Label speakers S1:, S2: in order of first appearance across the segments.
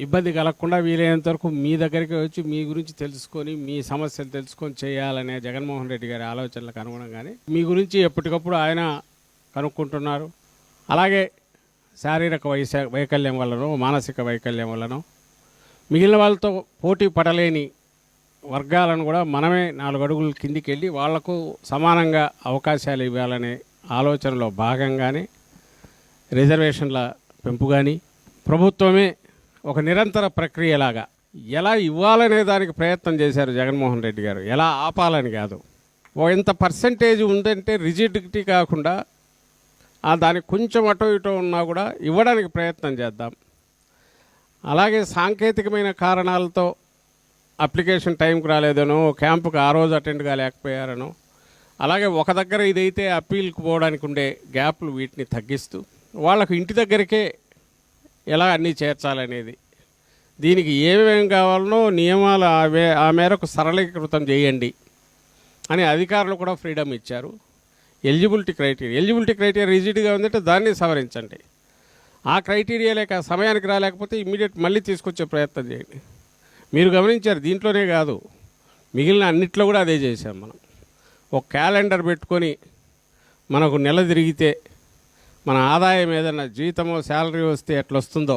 S1: ఇబ్బంది కలగకుండా వీలైనంత వరకు మీ దగ్గరికి వచ్చి మీ గురించి తెలుసుకొని మీ సమస్యలు తెలుసుకొని చేయాలనే జగన్మోహన్ రెడ్డి గారి ఆలోచనలకు అనుగుణంగానే మీ గురించి ఎప్పటికప్పుడు ఆయన కనుక్కుంటున్నారు. అలాగే శారీరక వైశ వైకల్యం వల్లనో మానసిక వైకల్యం వల్లనో మిగిలిన వాళ్ళతో పోటీ పడలేని వర్గాలను కూడా మనమే నాలుగు అడుగులు కిందికి వెళ్ళి వాళ్ళకు సమానంగా అవకాశాలు ఇవ్వాలనే ఆలోచనలో భాగంగానే రిజర్వేషన్ల పెంపు కానీ ప్రభుత్వమే ఒక నిరంతర ప్రక్రియలాగా. ఎలా ఇవ్వాలనే దానికి ప్రయత్నం చేశారు జగన్మోహన్ రెడ్డి గారు. ఎలా ఆపాలని కాదు. ఓ ఇంత పర్సంటేజ్ ఉందంటే రిజిడిటీ కాకుండా ఆ దానికి కొంచెం అటో ఇటో ఉన్నా కూడా ఇవ్వడానికి ప్రయత్నం చేద్దాం. అలాగే సాంకేతికమైన కారణాలతో అప్లికేషన్ టైంకి రాలేదనో క్యాంపుకి ఆ రోజు అటెండ్ కాలేకపోయారనో అలాగే ఒక దగ్గర ఇదైతే అప్పీల్కి పోవడానికి ఉండే గ్యాప్లు వీటిని తగ్గిస్తూ వాళ్ళకు ఇంటి దగ్గరికే ఎలా అన్నీ చేర్చాలనేది. దీనికి ఏమేమి కావాలనో నియమాలు ఆ ఆ మేరకు సరళీకృతం చేయండి అని అధికారులు కూడా ఫ్రీడమ్ ఇచ్చారు. ఎలిజిబిలిటీ క్రైటీరియా ఎలిజిబిలిటీ క్రైటీరియా రిజిడ్గా ఉందంటే దాన్ని సవరించండి. ఆ క్రైటీరియా లేక సమయానికి రాలేకపోతే ఇమ్మీడియట్ మళ్ళీ తీసుకొచ్చే ప్రయత్నం చేయండి. మీరు గమనించారు దీంట్లోనే కాదు మిగిలిన అన్నిట్లో కూడా అదే చేశాం మనం. ఒక క్యాలెండర్ పెట్టుకొని మనకు నెల తిరిగితే మన ఆదాయం ఏదైనా జీతమో శాలరీ వస్తే ఎట్లొస్తుందో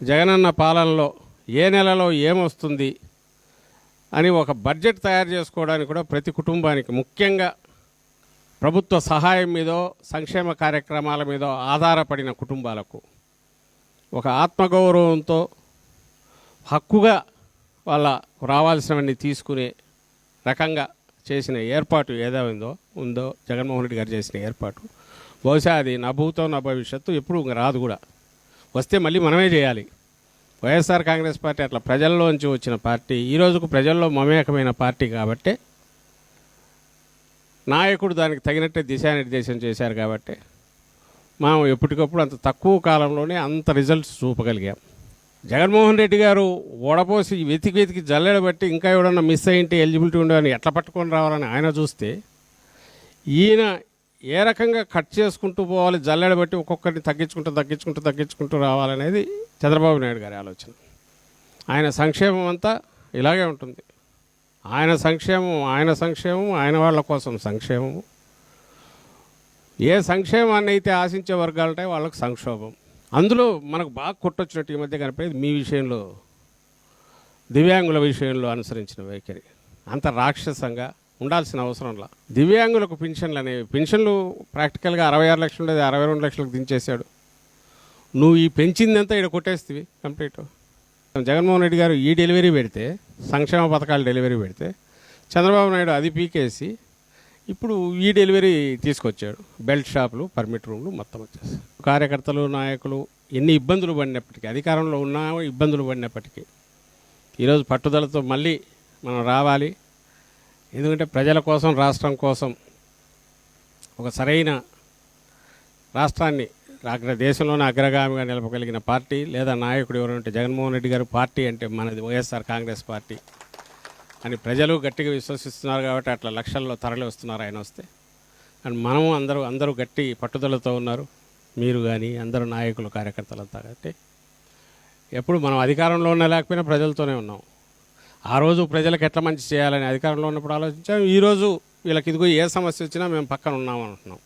S1: జగనన్న పాలనలో ఏ నెలలో ఏమొస్తుంది అని ఒక బడ్జెట్ తయారు చేసుకోవడానికి కూడా ప్రతి కుటుంబానికి ముఖ్యంగా ప్రభుత్వ సహాయం మీదో సంక్షేమ కార్యక్రమాల మీదో ఆధారపడిన కుటుంబాలకు ఒక ఆత్మగౌరవంతో హక్కుగా వాళ్ళ రావాల్సినవన్నీ తీసుకునే రకంగా చేసిన ఏర్పాటు ఏదైందో ఉందో జగన్మోహన్ రెడ్డి గారు చేసిన ఏర్పాటు బహుశా అది నా భూతం నా భవిష్యత్తు ఎప్పుడు ఇంక రాదు కూడా. వస్తే మళ్ళీ మనమే చేయాలి. వైఎస్ఆర్ కాంగ్రెస్ పార్టీ అట్లా ప్రజల్లోంచి వచ్చిన పార్టీ ఈ రోజుకు ప్రజల్లో మమేకమైన పార్టీ కాబట్టి నాయకుడు దానికి తగినట్టే దిశానిర్దేశం చేశారు కాబట్టి మనం ఎప్పటికప్పుడు అంత తక్కువ కాలంలోనే అంత రిజల్ట్స్ చూపగలిగాం. జగన్మోహన్ రెడ్డి గారు ఓడపోసి వెతికి వెతికి జల్లెడబట్టి ఇంకా ఎవడన్నా మిస్ అయ్యింటే ఎలిజిబిలిటీ ఉండని ఎట్లా పట్టుకొని రావాలని ఆయన చూస్తే ఈయన ఏ రకంగా కట్ చేసుకుంటూ పోవాలి జల్లెడబట్టి ఒక్కొక్కరిని తగ్గించుకుంటూ తగ్గించుకుంటూ తగ్గించుకుంటూ రావాలనేది చంద్రబాబు నాయుడు గారి ఆలోచన. ఆయన సంక్షేమం అంతా ఇలాగే ఉంటుంది. ఆయన సంక్షేమం ఆయన సంక్షేమం ఆయన వాళ్ళ కోసం సంక్షేమము ఏ సంక్షేమాన్ని అయితే ఆశించే వర్గాలంటే వాళ్ళకు సంక్షోభం. అందులో మనకు బాగా కొట్టొచ్చినట్టు ఈ మధ్య కనిపించేది మీ విషయంలో దివ్యాంగుల విషయంలో అనుసరించిన వైఖరి. అంత రాక్షసంగా ఉండాల్సిన అవసరంలా దివ్యాంగులకు పెన్షన్లు అనేవి. పెన్షన్లు ప్రాక్టికల్గా అరవై ఆరు లక్షలు ఉండేది అరవై రెండు లక్షలకు దించేశాడు. నువ్వు ఈ పెంచిందంతా ఇక్కడ కొట్టేస్తివి కంప్లీట్. జగన్మోహన్ రెడ్డి గారు ఈ డెలివరీ పెడితే సంక్షేమ పథకాలు డెలివరీ పెడితే చంద్రబాబు నాయుడు అది పీకేసి ఇప్పుడు ఈ డెలివరీ తీసుకొచ్చాడు. బెల్ట్ షాపులు పర్మిట్ రూమ్లు మొత్తం వచ్చేసి. కార్యకర్తలు నాయకులు ఎన్ని ఇబ్బందులు పడినప్పటికీ అధికారంలో ఉన్న ఇబ్బందులు పడినప్పటికీ ఈరోజు పట్టుదలతో మళ్ళీ మనం రావాలి. ఎందుకంటే ప్రజల కోసం రాష్ట్రం కోసం ఒక సరైన రాష్ట్రాన్ని అగ్ర దేశంలోనే అగ్రగామిగా నిలపగలిగిన పార్టీ లేదా నాయకుడు ఎవరంటే జగన్మోహన్ రెడ్డి గారు పార్టీ అంటే మనది వైఎస్ఆర్ కాంగ్రెస్ పార్టీ అని ప్రజలు గట్టిగా విశ్వసిస్తున్నారు కాబట్టి అట్లా లక్షల్లో తరలి వస్తున్నారు ఆయన వస్తే. అండ్ మనము అందరూ అందరూ గట్టి పట్టుదలతో ఉన్నారు. మీరు కానీ అందరూ నాయకులు కార్యకర్తలంతా కాబట్టి ఎప్పుడు మనం అధికారంలో ఉన్న లేకపోయినా ప్రజలతోనే ఉన్నాం. ఆ రోజు ప్రజలకు ఎట్లా మంచి చేయాలని అధికారంలో ఉన్నప్పుడు ఆలోచించాం. ఈరోజు వీళ్ళకి ఇదిగో ఏ సమస్య వచ్చినా మేము పక్కన ఉన్నాం అంటున్నాం